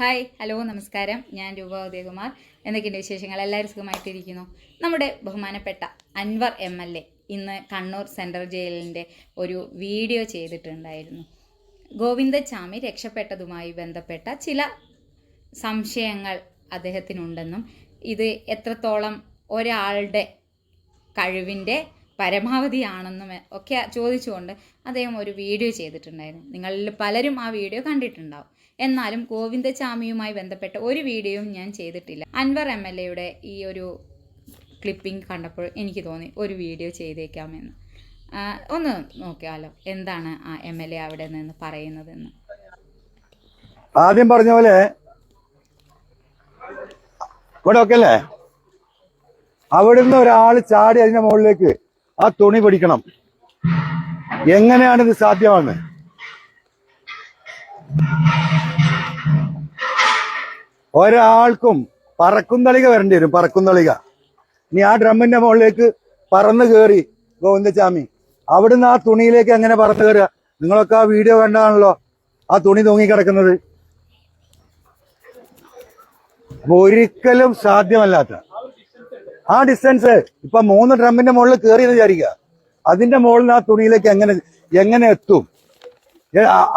Hi hello നമസ്കാരം. ഞാൻ രൂപ ഉദയകുമാർ. എന്തൊക്കെയുണ്ട് വിശേഷങ്ങൾ? എല്ലാവരും സുഖമായിട്ടിരിക്കുന്നു. നമ്മുടെ ബഹുമാനപ്പെട്ട അൻവർ എം എൽ എ ഇന്ന് കണ്ണൂർ സെൻട്രൽ ജയിലിന്റെ ഒരു വീഡിയോ ചെയ്തിട്ടുണ്ടായിരുന്നു. ഗോവിന്ദച്ചാമി രക്ഷപ്പെട്ടതുമായി ബന്ധപ്പെട്ട ചില സംശയങ്ങൾ അദ്ദേഹത്തിനുണ്ടെന്നും ഇത് എത്രത്തോളം ഒരാളുടെ കഴിവിന്റെ പരമാവധിയാണെന്നും ഒക്കെ ചോദിച്ചുകൊണ്ട് അദ്ദേഹം ഒരു വീഡിയോ ചെയ്തിട്ടുണ്ടായിരുന്നു. നിങ്ങളിൽ പലരും ആ വീഡിയോ കണ്ടിട്ടുണ്ടാവും. എന്നാലും ഗോവിന്ദചാമിയുമായി ബന്ധപ്പെട്ട ഒരു വീഡിയോയും ഞാൻ ചെയ്തിട്ടില്ല. അൻവർ എം എൽ എയുടെ ഈ ഒരു ക്ലിപ്പിംഗ് കണ്ടപ്പോൾ എനിക്ക് തോന്നി ഒരു വീഡിയോ ചെയ്തേക്കാമെന്ന്. ഒന്ന് നോക്കിയാലോ എന്താണ് ആ എം എൽ എ അവിടെ നിന്ന് പറയുന്നതെന്ന്? ആദ്യം പറഞ്ഞ പോലെ ഇവിടെ ഒക്കെ അല്ലേ? അവിടുന്ന് ഒരാൾ ചാടി അതിന്റെ മുകളിലേക്ക് ആ തുണി പിടിക്കണം. എങ്ങനെയാണ് ഇത് സാധ്യമാകുന്നത്? ഒരാൾക്കും പറക്കുന്നളിക വരേണ്ടി വരും പറക്കുന്തളിക ഇനി ആ ഡ്രമ്മിന്റെ മുകളിലേക്ക് പറന്ന് കയറി ഗോവിന്ദസ്വാമി. അവിടുന്ന് ആ തുണിയിലേക്ക് എങ്ങനെ പറന്ന് കയറുക നിങ്ങളൊക്കെ ആ വീഡിയോ കണ്ടാണല്ലോ ആ തുണി തൂങ്ങിക്കിടക്കുന്നത്. അപ്പൊ ഒരിക്കലും സാധ്യമല്ലാത്ത. ആ ഡിസ്റ്റൻസ് ഇപ്പൊ മൂന്ന് ഡ്രമ്മിന്റെ മുകളിൽ കയറി എന്ന് വിചാരിക്കുക. അതിന്റെ മുകളിൽ ആ തുണിയിലേക്ക് എങ്ങനെ എങ്ങനെ എത്തും?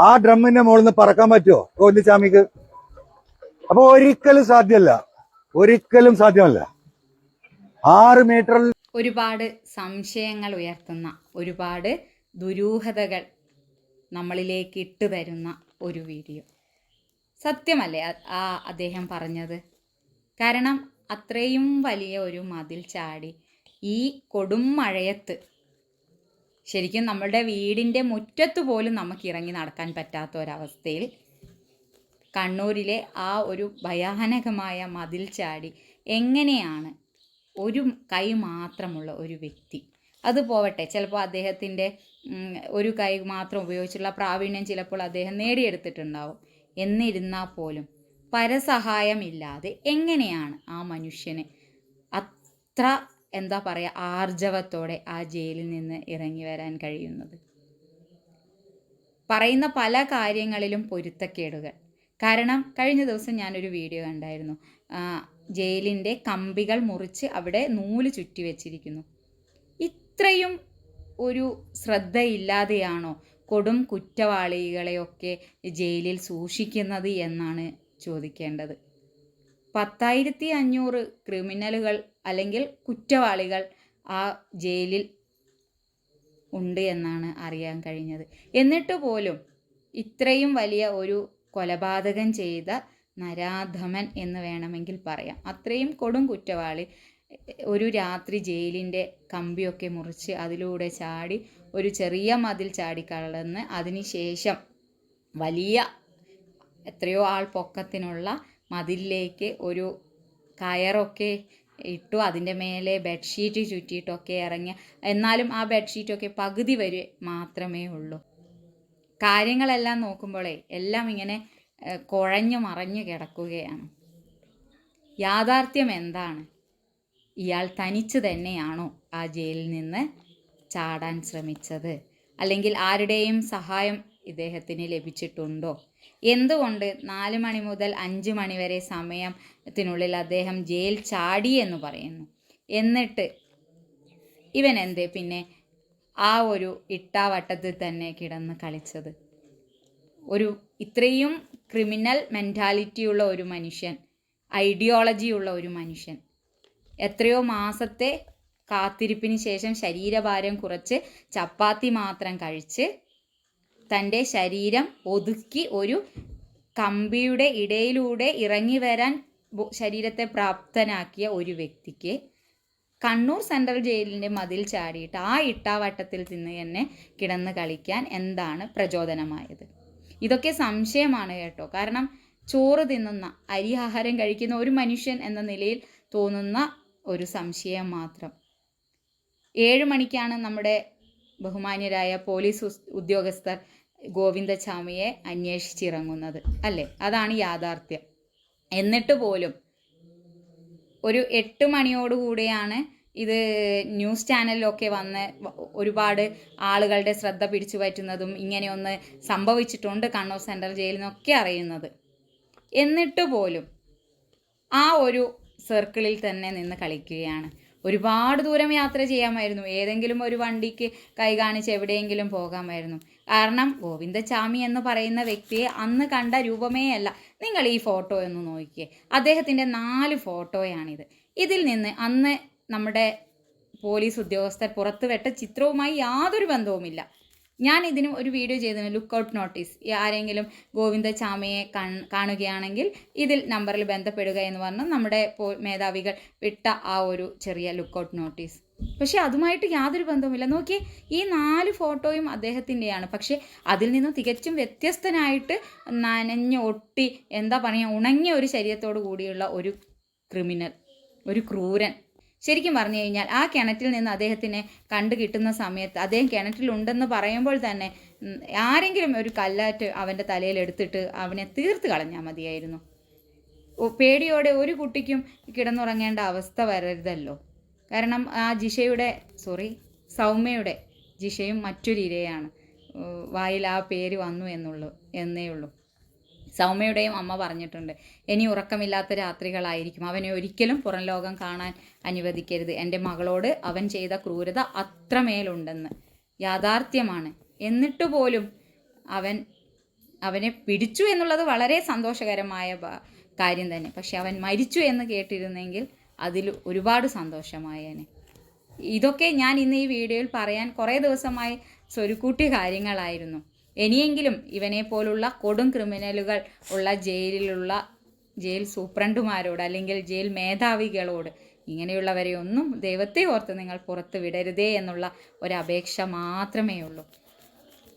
ആ ഡ്രമ്മിന്റെ മുകളിൽ നിന്ന് പറക്കാൻ പറ്റുമോ ഗോവിന്ദസ്വാമിക്ക്? അപ്പൊ ഒരിക്കലും സാധ്യമല്ല. ഒരിക്കലും സാധ്യമല്ല. ആറ് മീറ്ററിൽ ഒരുപാട് സംശയങ്ങൾ ഉയർത്തുന്ന ഒരുപാട് ദുരൂഹതകൾ നമ്മളിലേക്ക് ഇട്ടു തരുന്ന ഒരു വീഡിയോ. സത്യമല്ലേ ആ അദ്ദേഹം പറഞ്ഞത്? കാരണം അത്രയും വലിയ ഒരു മതിൽ ചാടി ഈ കൊടും മഴയത്ത് ശരിക്കും നമ്മളുടെ വീടിന്റെ മുറ്റത്ത് പോലും നമുക്ക് ഇറങ്ങി നടക്കാൻ പറ്റാത്ത ഒരവസ്ഥയിൽ കണ്ണൂരിലെ ആ ഒരു ഭയാനകമായ മതിൽ ചാടി എങ്ങനെയാണ് ഒരു കൈ മാത്രമുള്ള ഒരു വ്യക്തി? അത് പോവട്ടെ. ചിലപ്പോൾ അദ്ദേഹത്തിന്റെ ഒരു കൈ മാത്രം ഉപയോഗിച്ചുള്ള പ്രാവീണ്യം ചിലപ്പോൾ അദ്ദേഹം നേടിയെടുത്തിട്ടുണ്ടാവും. എന്നിരുന്നാൽ പോലും പരസഹായമില്ലാതെ എങ്ങനെയാണ് ആ മനുഷ്യന് അത്ര എന്താ പറയുക ആർജവത്തോടെ ആ ജയിലിൽ നിന്ന് ഇറങ്ങി വരാൻ കഴിയുന്നത്? പറയുന്ന പല കാര്യങ്ങളിലും പൊരുത്തക്കേടുകൾ. കാരണം കഴിഞ്ഞ ദിവസം ഞാനൊരു വീഡിയോ കണ്ടായിരുന്നു. ജയിലിന്റെ കമ്പികൾ മുറിച്ച് അവിടെ നൂൽ ചുറ്റി വെച്ചിരിക്കുന്നു. ഇത്രയും ഒരു ശ്രദ്ധയില്ലാതെയാണോ കൊടും കുറ്റവാളികളെയൊക്കെ ജയിലിൽ സൂക്ഷിക്കുന്നത് എന്നാണ് ചോദിക്കേണ്ടത്. പത്തായിരത്തി അഞ്ഞൂറ് ക്രിമിനലുകൾ അല്ലെങ്കിൽ കുറ്റവാളികൾ ആ ജയിലിൽ ഉണ്ട് എന്നാണ് അറിയാൻ കഴിഞ്ഞത്. എന്നിട്ട് പോലും ഇത്രയും വലിയ ഒരു കൊലപാതകം ചെയ്ത നരാധമൻ എന്ന് വേണമെങ്കിൽ പറയാം. അത്രയും കൊടും കുറ്റവാളി. ഒരു രാത്രി ജയിലിന്റെ കമ്പിയൊക്കെ മുറിച്ച് അതിലൂടെ ചാടി ഒരു ചെറിയ മതിൽ ചാടിക്കളന്ന് അതിനുശേഷം വലിയ എത്രയോ ആൾ പൊക്കത്തിനുള്ള മതിലിലേക്ക് ഒരു കയറൊക്കെ ഇട്ടു അതിന്റെ മേലെ ബെഡ്ഷീറ്റ് ചുറ്റിയിട്ടൊക്കെ ഇറങ്ങി. എന്നാലും ആ ബെഡ്ഷീറ്റൊക്കെ പകുതി വരെ മാത്രമേ ഉള്ളൂ. കാര്യങ്ങളെല്ലാം നോക്കുമ്പോഴേ എല്ലാം ഇങ്ങനെ കുഴഞ്ഞു മറഞ്ഞു കിടക്കുകയാണ്. യാഥാർത്ഥ്യം എന്താണ്? ഇയാൾ തനിച്ച് തന്നെയാണോ ആ ജയിലിൽ നിന്ന് ചാടാൻ ശ്രമിച്ചത്? അല്ലെങ്കിൽ ആരുടെയും സഹായം ഇദ്ദേഹത്തിന് ലഭിച്ചിട്ടുണ്ടോ? എന്തുകൊണ്ട് നാല് മണി മുതൽ അഞ്ച് മണി വരെ സമയത്തിനുള്ളിൽ അദ്ദേഹം ജയിൽ ചാടി എന്ന് പറയുന്നു? എന്നിട്ട് ഇവൻ എന്തേ? പിന്നെ ആ ഒരു ഇട്ടാവട്ടത്തിൽ തന്നെ കിടന്ന് കളിച്ചത്. ഒരു ഇത്രയും ക്രിമിനൽ മെന്റാലിറ്റിയുള്ള ഒരു മനുഷ്യൻ ഐഡിയോളജിയുള്ള ഒരു മനുഷ്യൻ എത്രയോ മാസത്തെ കാത്തിരിപ്പിന് ശേഷം ശരീരഭാരം കുറച്ച് ചപ്പാത്തി മാത്രം കഴിച്ച് തന്റെ ശരീരം ഒതുക്കി ഒരു കമ്പിയുടെ ഇടയിലൂടെ ഇറങ്ങി വരാൻ ശരീരത്തെ പ്രാപ്തനാക്കിയ ഒരു വ്യക്തിക്ക് കണ്ണൂർ സെൻട്രൽ ജയിലിന്റെ മതിൽ ചാടിയിട്ട് ആ ഇട്ടാവട്ടത്തിൽ നിന്ന് എന്നെ കിടന്ന് കളിക്കാൻ എന്താണ് പ്രചോദനമായത്? ഇതൊക്കെ സംശയമാണ് കേട്ടോ. കാരണം ചോറ് തിന്നുന്ന അരി ആഹാരം കഴിക്കുന്ന ഒരു മനുഷ്യൻ എന്ന നിലയിൽ തോന്നുന്ന ഒരു സംശയം മാത്രം. ഏഴ് മണിക്കാണ് നമ്മുടെ ബഹുമാന്യരായ പോലീസ് ഉദ്യോഗസ്ഥർ ഗോവിന്ദചാമിയെ അന്വേഷിച്ചിറങ്ങുന്നത്. അല്ലേ? അതാണ് യാഥാർത്ഥ്യം. എന്നിട്ട് പോലും ഒരു എട്ട് മണിയോടുകൂടിയാണ് ഇത് ന്യൂസ് ചാനലിലൊക്കെ വന്ന് ഒരുപാട് ആളുകളുടെ ശ്രദ്ധ പിടിച്ചു പറ്റുന്നതും ഇങ്ങനെയൊന്ന് സംഭവിച്ചിട്ടുണ്ട് കണ്ണൂർ സെൻട്രൽ ജയിലിൽ നിന്നൊക്കെ അറിയുന്നത്. എന്നിട്ട് പോലും ആ ഒരു സർക്കിളിൽ തന്നെ നിന്ന് കളിക്കുകയാണ്. ഒരുപാട് ദൂരം യാത്ര ചെയ്യാമായിരുന്നു. ഏതെങ്കിലും ഒരു വണ്ടിക്ക് കൈ കാണിച്ച് എവിടെയെങ്കിലും പോകാമായിരുന്നു. കാരണം ഗോവിന്ദചാമി എന്ന് പറയുന്ന വ്യക്തിയെ അന്ന് കണ്ട രൂപമേ അല്ല. നിങ്ങൾ ഈ ഫോട്ടോ ഒന്ന് നോക്കിയേ. അദ്ദേഹത്തിന്റെ നാല് ഫോട്ടോയാണിത്. ഇതിൽ നിന്ന് അന്ന് നമ്മുടെ പോലീസ് ഉദ്യോഗസ്ഥർ പുറത്തുവിട്ട ചിത്രവുമായി യാതൊരു ബന്ധവുമില്ല. ഞാൻ ഇതിനും ഒരു വീഡിയോ ചെയ്തിരുന്നു. ലുക്കൗട്ട് നോട്ടീസ് ആരെങ്കിലും ഗോവിന്ദ ചാമയെ കാണുകയാണെങ്കിൽ ഇതിൽ നമ്പറിൽ ബന്ധപ്പെടുക എന്ന് പറഞ്ഞ് നമ്മുടെ മേധാവികൾ വിട്ട ആ ഒരു ചെറിയ ലുക്ക് ഔട്ട് നോട്ടീസ് പക്ഷെ അതുമായിട്ട് യാതൊരു ബന്ധവുമില്ല. നോക്കിയേ ഈ നാല് ഫോട്ടോയും അദ്ദേഹത്തിന്റെയാണ്. പക്ഷേ അതിൽ നിന്നും തികച്ചും വ്യത്യസ്തനായിട്ട് നനഞ്ഞ് ഒട്ടി എന്താ പറയുക ഉണങ്ങിയ ഒരു ശരീരത്തോടു കൂടിയുള്ള ഒരു ക്രിമിനൽ ഒരു ക്രൂരൻ. ശരിക്കും പറഞ്ഞു കഴിഞ്ഞാൽ ആ കിണറ്റിൽ നിന്ന് അദ്ദേഹത്തിനെ കണ്ടു കിട്ടുന്ന സമയത്ത് അദ്ദേഹം കിണറ്റിലുണ്ടെന്ന് പറയുമ്പോൾ തന്നെ ആരെങ്കിലും ഒരു കല്ലാറ്റ് അവന്റെ തലയിൽ എടുത്തിട്ട് അവനെ തീർത്ത് കളഞ്ഞാൽ മതിയായിരുന്നു. പേടിയോടെ ഒരു കുട്ടിക്കും കിടന്നുറങ്ങേണ്ട അവസ്ഥ വരരുതല്ലോ. കാരണം ആ ജിഷയുടെ സോറി സൗമ്യയുടെ ജിഷയും മറ്റൊരു ഇരയാണ്. വായിൽ ആ പേര് വന്നു എന്നുള്ളൂ എന്നേ ഉള്ളൂ. സൗമ്യയുടെയും അമ്മ പറഞ്ഞിട്ടുണ്ട് ഇനി ഉറക്കമില്ലാത്ത രാത്രികളായിരിക്കും. അവനെ ഒരിക്കലും പുറം ലോകം കാണാൻ അനുവദിക്കരുത്. എന്റെ മകളോട് അവൻ ചെയ്ത ക്രൂരത അത്രമേലുണ്ടെന്ന്. യാഥാർത്ഥ്യമാണ്. എന്നിട്ട് പോലും അവൻ അവനെ പിടിച്ചു എന്നുള്ളത് വളരെ സന്തോഷകരമായ കാര്യം തന്നെ. പക്ഷെ അവൻ മരിച്ചു എന്ന് കേട്ടിരുന്നെങ്കിൽ അതിൽ ഒരുപാട് സന്തോഷമായേനെ. ഇതൊക്കെ ഞാൻ ഇന്ന് ഈ വീഡിയോയിൽ പറയാൻ കുറേ ദിവസമായി സ്വരുക്കൂട്ടിയ കാര്യങ്ങളായിരുന്നു. ഇനിയെങ്കിലും ഇവനെ പോലുള്ള കൊടും ക്രിമിനലുകൾ ഉള്ള ജയിലിലുള്ള ജയിൽ സൂപ്രണ്ടുമാരോട് അല്ലെങ്കിൽ ജയിൽ മേധാവികളോട് ഇങ്ങനെയുള്ളവരെ ഒന്നും ദൈവത്തെ ഓർത്ത് നിങ്ങൾ പുറത്ത് വിടരുതേ എന്നുള്ള ഒരപേക്ഷ മാത്രമേ ഉള്ളൂ.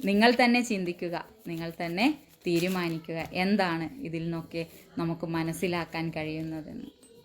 നിങ്ങൾ തന്നെ ചിന്തിക്കുക നിങ്ങൾ തന്നെ തീരുമാനിക്കുക. എന്താണ് ഇതിൽ നിന്നൊക്കെ നമുക്ക് മനസ്സിലാക്കാൻ കഴിയുന്നതെന്ന്.